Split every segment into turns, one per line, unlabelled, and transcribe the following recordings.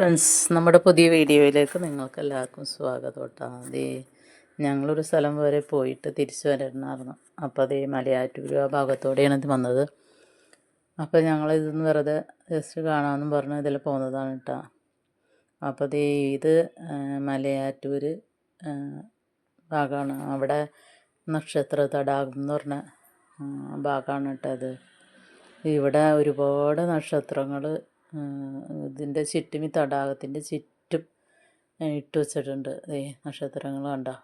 Friends നമ്മുടെ പുതിയ വീഡിയോയിലേക്ക് നിങ്ങൾക്ക് എല്ലാവർക്കും സ്വാഗതം കേട്ടോ അതേ ഞങ്ങളൊരു സ്ഥലം വരെ പോയിട്ട് തിരിച്ചു വരണമായിരുന്നു അപ്പോൾ അതേ മലയാറ്റൂർ ആ ഭാഗത്തോടെയാണ് ഇത് വന്നത്. അപ്പോൾ ഞങ്ങൾ ഇതൊന്ന് വെറുതെ ജസ്റ്റ് കാണാമെന്നും പറഞ്ഞ് ഇതിൽ പോകുന്നതാണ് കേട്ടോ അപ്പോൾ ദേ ഇത് മലയാറ്റൂർ ഭാഗമാണ് അവിടെ നക്ഷത്ര തടാകം എന്ന് പറഞ്ഞ ഭാഗമാണ് കേട്ടോ അത് ഇവിടെ ഒരുപാട് നക്ഷത്രങ്ങൾ ഇതിന്റെ ചുറ്റും ഈ തടാകത്തിന്റെ ചുറ്റും ഇട്ട് വെച്ചിട്ടുണ്ട്. ദേ നക്ഷത്രങ്ങൾ കണ്ടോ?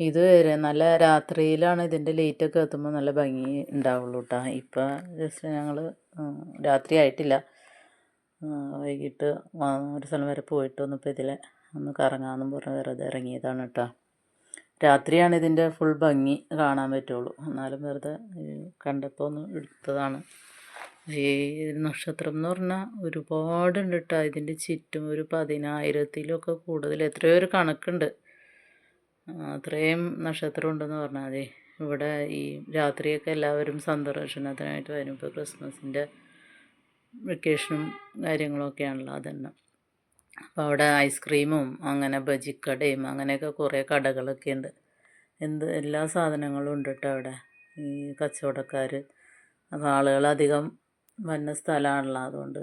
ഇത് വരെ നല്ല രാത്രിയിലാണ് ഇതിന്റെ ലൈറ്റൊക്കെ എത്തുമ്പോൾ നല്ല ഭംഗി ഉണ്ടാവുള്ളൂ കേട്ടോ ഇപ്പം ജസ്റ്റ് ഞങ്ങൾ രാത്രി ആയിട്ടില്ല. വൈകിട്ട് ഒരു സ്ഥലം വരെ പോയിട്ട് വന്നപ്പോൾ ഇതിലെ ഒന്ന് കറങ്ങാമെന്നും പറഞ്ഞ് വെറുതെ ഇറങ്ങിയതാണ് കേട്ടോ രാത്രിയാണ് ഇതിന്റെ ഫുൾ ഭംഗി കാണാൻ പറ്റുള്ളൂ. എന്നാലും വെറുതെ കണ്ടപ്പോൾ ഒന്ന് എടുത്തതാണ്. ഈ നക്ഷത്രം എന്ന് പറഞ്ഞാൽ ഒരുപാടുണ്ട് കേട്ടോ ഇതിന്റെ ചുറ്റും ഒരു പതിനായിരത്തിലൊക്കെ കൂടുതൽ എത്രയോ ഒരു കണക്കുണ്ട്. അത്രയും നക്ഷത്രം ഉണ്ടെന്ന് പറഞ്ഞാൽ മതി. ഇവിടെ ഈ രാത്രിയൊക്കെ എല്ലാവരും സന്ദർശനത്തിനായിട്ട് വരും. ഇപ്പോൾ ക്രിസ്മസിന്റെ വെക്കേഷനും കാര്യങ്ങളൊക്കെയാണല്ലോ അതന്നെ. അപ്പോൾ അവിടെ ഐസ്ക്രീമും അങ്ങനെ ബജിക്കടയും അങ്ങനെയൊക്കെ കുറേ കടകളൊക്കെ ഉണ്ട് എന്ത് എല്ലാ സാധനങ്ങളും ഉണ്ട് കേട്ടോ അവിടെ ഈ കച്ചവടക്കാർ അപ്പോൾ ആളുകൾ അധികം വന്ന സ്ഥലമാണല്ലോ അതുകൊണ്ട്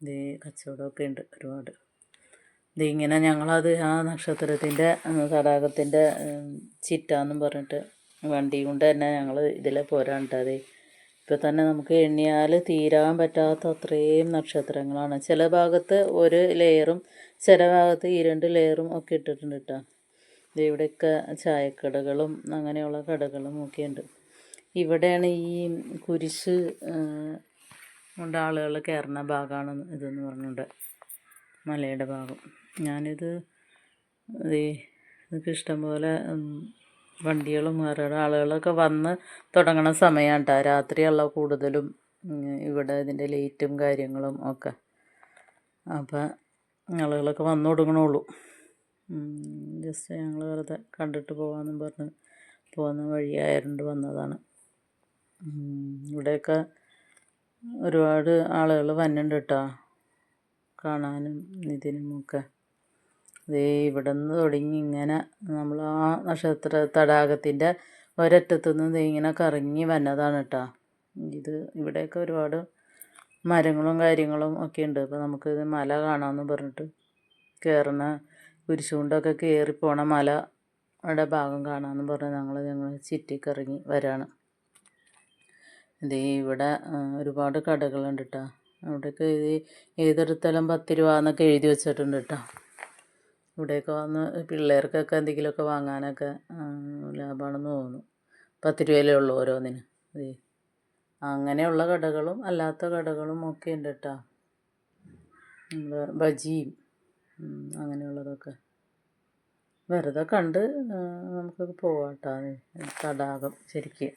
ഇത് കച്ചവടമൊക്കെ ഉണ്ട് ഒരുപാട്. ഇത് ഇങ്ങനെ ഞങ്ങളത് ആ നക്ഷത്രത്തിന്റെ തടാകത്തിന്റെ ചിറ്റാന്നും പറഞ്ഞിട്ട് വണ്ടി കൊണ്ട് തന്നെ ഞങ്ങൾ ഇതിലെ പോരാണ്ടത് ഇപ്പോൾ തന്നെ നമുക്ക് എണ്ണിയാൽ തീരാൻ പറ്റാത്ത അത്രയും നക്ഷത്രങ്ങളാണ്. ചില ഭാഗത്ത് ഒരു ലെയറും ചില ഭാഗത്ത് ഈ രണ്ട് ലെയറും ഒക്കെ ഇട്ടിട്ടുണ്ട് കേട്ടോ. ഇവിടെയൊക്കെ ചായക്കടകളും അങ്ങനെയുള്ള കടകളും ഒക്കെ ഉണ്ട്. ഇവിടെയാണ് ഈ കുരിശ് കൊണ്ട് ആളുകൾ കയറുന്ന ഭാഗമാണ് ഇതെന്ന് പറഞ്ഞുകൊണ്ട് മലയുടെ ഭാഗം. ഞാനിത് ഇതൊക്കെ ഇഷ്ടംപോലെ പോലെ വണ്ടികളും വേറെ ആളുകളൊക്കെ വന്ന് തുടങ്ങണ സമയമാണ് കേട്ടോ രാത്രിയുള്ള കൂടുതലും ഇവിടെ ഇതിന്റെ ലൈറ്റും കാര്യങ്ങളും ഒക്കെ. അപ്പം ആളുകളൊക്കെ വന്നു തുടങ്ങണുള്ളൂ ജസ്റ്റ് ഞങ്ങൾ വെറുതെ കണ്ടിട്ട് പോകാമെന്നും പറഞ്ഞ് പോകുന്ന വഴിയായതുകൊണ്ട് വന്നതാണ്. ഇവിടെയൊക്കെ ഒരുപാട് ആളുകൾ വന്നിട്ടുണ്ട് കേട്ടോ. കാണാനും ഇതിനും ഒക്കെ. ദേ ഇവിടെ നിന്ന് തുടങ്ങി ഇങ്ങനെ നമ്മൾ ആ നക്ഷത്ര തടാകത്തിന്റെ ഒരറ്റത്തു നിന്ന് ഇങ്ങനെ കറങ്ങി വന്നതാണ് കേട്ടോ. ഇത് ഇവിടെയൊക്കെ ഒരുപാട് മരങ്ങളും കാര്യങ്ങളും ഒക്കെ ഉണ്ട്. അപ്പോൾ നമുക്ക് ഇത് മല കാണാമെന്ന് പറഞ്ഞിട്ട് കയറുന്ന കുരിശുകൊണ്ടൊക്കെ കയറി പോണ മലയുടെ ഭാഗം കാണാമെന്ന് പറഞ്ഞ് ഞങ്ങൾ ഞങ്ങൾ ചുറ്റിക്കറങ്ങി വരാണ്. ദേ ഇവിടെ ഒരുപാട് കടകളുണ്ട് കേട്ടോ അവിടെയൊക്കെ എഴുതി ഏതെടുത്താലും പത്ത് രൂപ എന്നൊക്കെ എഴുതി വെച്ചിട്ടുണ്ട് കേട്ടോ. ഇവിടെയൊക്കെ വന്ന് പിള്ളേർക്കൊക്കെ എന്തെങ്കിലുമൊക്കെ വാങ്ങാനൊക്കെ ലാഭമാണെന്ന് തോന്നുന്നു. പത്ത് രൂപയിലേ ഉള്ളൂ ഓരോന്നിന്. അതെ അങ്ങനെയുള്ള കടകളും അല്ലാത്ത കടകളും ഒക്കെ ഉണ്ട് കേട്ടോ. നമ്മൾ ബജിയും അങ്ങനെയുള്ളതൊക്കെ. വെറുതെ കണ്ട് നമുക്ക് നമുക്കൊക്കെ പോവാം കേട്ടോ. തടാകം ശരിക്ക്.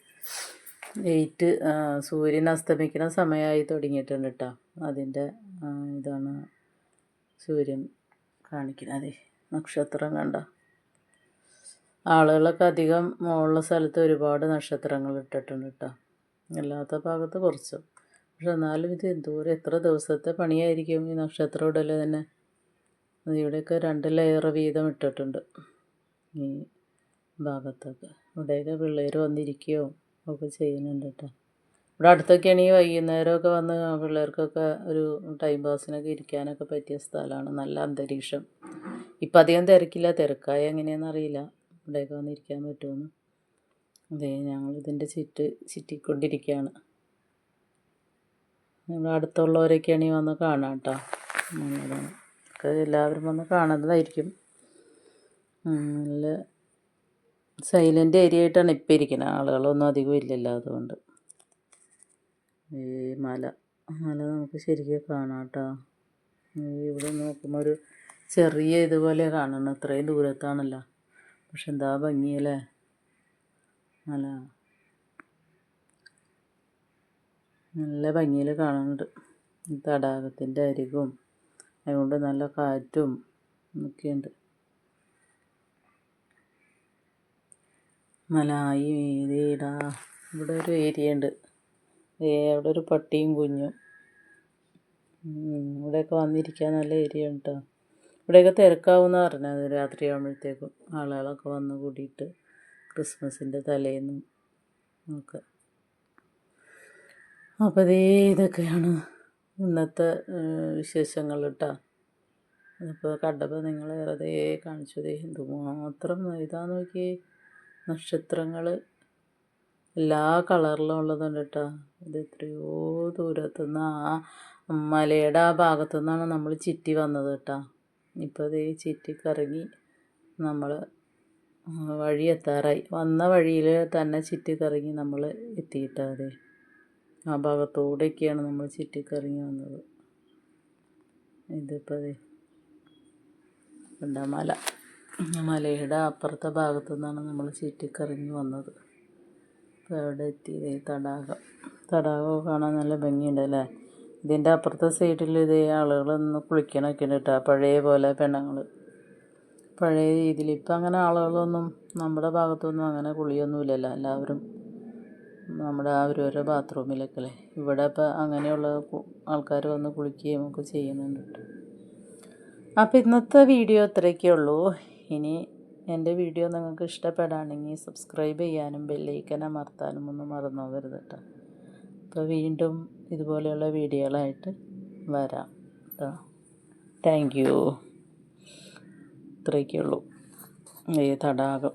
ലൈറ്റ് സൂര്യൻ അസ്തമിക്കുന്ന സമയമായി തുടങ്ങിയിട്ടുണ്ട് കേട്ടോ അതിന്റെ ഇതാണ് സൂര്യൻ കാണിക്കുന്നത്. നക്ഷത്രം കണ്ട? ആളുകളൊക്കെ അധികം മുകളിലെ സ്ഥലത്ത് ഒരുപാട് നക്ഷത്രങ്ങൾ ഇട്ടിട്ടുണ്ട് കേട്ടോ അല്ലാത്ത ഭാഗത്ത് കുറച്ച്. പക്ഷെ എന്നാലും ഇത് എന്തോരം എത്ര ദിവസത്തെ പണിയായിരിക്കും ഈ നക്ഷത്രം ഇടൽ തന്നെ? ഇവിടെയൊക്കെ രണ്ട് ലെയർ വീതം ഇട്ടിട്ടുണ്ട് ഈ ഭാഗത്തൊക്കെ. ഇവിടെയൊക്കെ പിള്ളേർ വന്നിരിക്കുകയോ ഒക്കെ ചെയ്യുന്നുണ്ട് കേട്ടോ ഇവിടെ അടുത്തൊക്കെയാണെങ്കിൽ വൈകുന്നേരമൊക്കെ വന്ന് പിള്ളേർക്കൊക്കെ ഒരു ടൈം പാസിനൊക്കെ ഇരിക്കാനൊക്കെ പറ്റിയ സ്ഥലമാണ്. നല്ല അന്തരീക്ഷം. ഇപ്പം അധികം തിരക്കില്ല. തിരക്കായ എങ്ങനെയാണെന്ന് അറിയില്ല. ഇവിടെയൊക്കെ വന്നിരിക്കാൻ പറ്റുമെന്ന് അതെ ഞങ്ങൾ ഇതിന്റെ ചുറ്റ് ചുറ്റിക്കൊണ്ടിരിക്കുകയാണ് ഞങ്ങൾ അടുത്തുള്ളവരൊക്കെയാണെങ്കിൽ വന്ന് കാണാം കേട്ടോ നല്ലതാണ് എല്ലാവരും വന്ന് കാണുന്നതായിരിക്കും. നല്ല സൈലന്റ് ഏരിയ ആയിട്ടാണ് ഇപ്പം ഇരിക്കുന്നത് ആളുകളൊന്നും അധികം ഇല്ലല്ലോ അതുകൊണ്ട്. ഈ മല. മല നമുക്ക് ശരിക്കും കാണാം കേട്ടോ ഇവിടെ നോക്കുമ്പോൾ ഒരു ചെറിയ ഇതുപോലെ കാണണം അത്രയും ദൂരത്താണല്ലോ. പക്ഷെ എന്താ ഭംഗിയല്ലേ? മല. നല്ല ഭംഗിയിൽ കാണുന്നുണ്ട്. തടാകത്തിന്റെ അരികും അതുകൊണ്ട് നല്ല കാറ്റും ഒക്കെയുണ്ട് മലായി ഏതേടാ ഇവിടെ ഒരു ഏരിയ ഉണ്ട്. അവിടെ ഒരു പട്ടിയും കുഞ്ഞും. ഇവിടെയൊക്കെ വന്നിരിക്കാൻ നല്ല ഏരിയ ഉണ്ട് കേട്ടോ ഇവിടെയൊക്കെ തിരക്കാവുമെന്ന് പറഞ്ഞത് രാത്രിയാകുമ്പോഴത്തേക്കും ആളുകളൊക്കെ വന്ന് കൂടിയിട്ട് ക്രിസ്മസിന്റെ തലേന്നും ഒക്കെ. അപ്പോൾ ഇതേ ഇതൊക്കെയാണ് ഇന്നത്തെ വിശേഷങ്ങൾ കേട്ടോ അപ്പോൾ കണ്ടപ്പോൾ നിങ്ങൾ വെറുതെ കാണിച്ചു ദേ എന്തുമാത്രം ഇതാ നോക്കി നക്ഷത്രങ്ങൾ എല്ലാ കളറിലും ഉള്ളതുണ്ട് കേട്ടോ. ഇത് എത്രയോ ദൂരത്തുനിന്ന് ആ മലയുടെ ആ ഭാഗത്തു നിന്നാണ് നമ്മൾ ചിറ്റി വന്നത് കേട്ടോ. ഇപ്പോൾ ഇത് ചിറ്റിക്കിറങ്ങി നമ്മൾ വഴി എത്താറായി വന്ന വഴിയിൽ തന്നെ ചിറ്റിക്കിറങ്ങി നമ്മൾ എത്തിയിട്ടാ അതെ ആ ഭാഗത്തൂടെയൊക്കെയാണ് നമ്മൾ ചിറ്റിക്കിറങ്ങി വന്നത്. ഇതിപ്പോൾ അതെ എന്താ മല. മലയുടെ അപ്പുറത്തെ ഭാഗത്തു നിന്നാണ് നമ്മൾ ചുറ്റിക്കറങ്ങി വന്നത്. അപ്പോൾ അവിടെ എത്തിയത് ഈ തടാകം. തടാകം കാണാൻ നല്ല ഭംഗിയുണ്ട് അല്ലേ ഇതിന്റെ അപ്പുറത്തെ സൈഡിൽ ഇതേ ആളുകളൊന്ന് കുളിക്കണമൊക്കെ ഉണ്ട് കേട്ടോ. പഴയ പോലെ പെണ്ണുങ്ങൾ. പഴയ രീതിയിൽ ഇപ്പം അങ്ങനെ ആളുകളൊന്നും നമ്മുടെ ഭാഗത്തൊന്നും അങ്ങനെ കുളിയൊന്നുമില്ലല്ലോ. എല്ലാവരും നമ്മുടെ ആ ഓരോരോ ബാത്റൂമിലൊക്കെ അല്ലേ? ഇവിടെ ഇപ്പം അങ്ങനെയുള്ള ആൾക്കാർ വന്ന് കുളിക്കുകയും ഒക്കെ ചെയ്യുന്നുണ്ട്. അപ്പോൾ ഇന്നത്തെ വീഡിയോ ഇത്രയൊക്കെ ഉള്ളൂ. ഇനി എന്റെ വീഡിയോ നിങ്ങൾക്ക് ഇഷ്ടപ്പെടുകയാണെങ്കിൽ സബ്സ്ക്രൈബ് ചെയ്യാനും ബെല്ലൈക്കൻ അമർത്താനും ഒന്നും മറന്നു പോകരുത് കേട്ടോ അപ്പോൾ വീണ്ടും ഇതുപോലെയുള്ള വീഡിയോകളായിട്ട് വരാം കേട്ടോ താങ്ക് യു ഇത്രയൊക്കെയുള്ളൂ. ഈ തടാകം.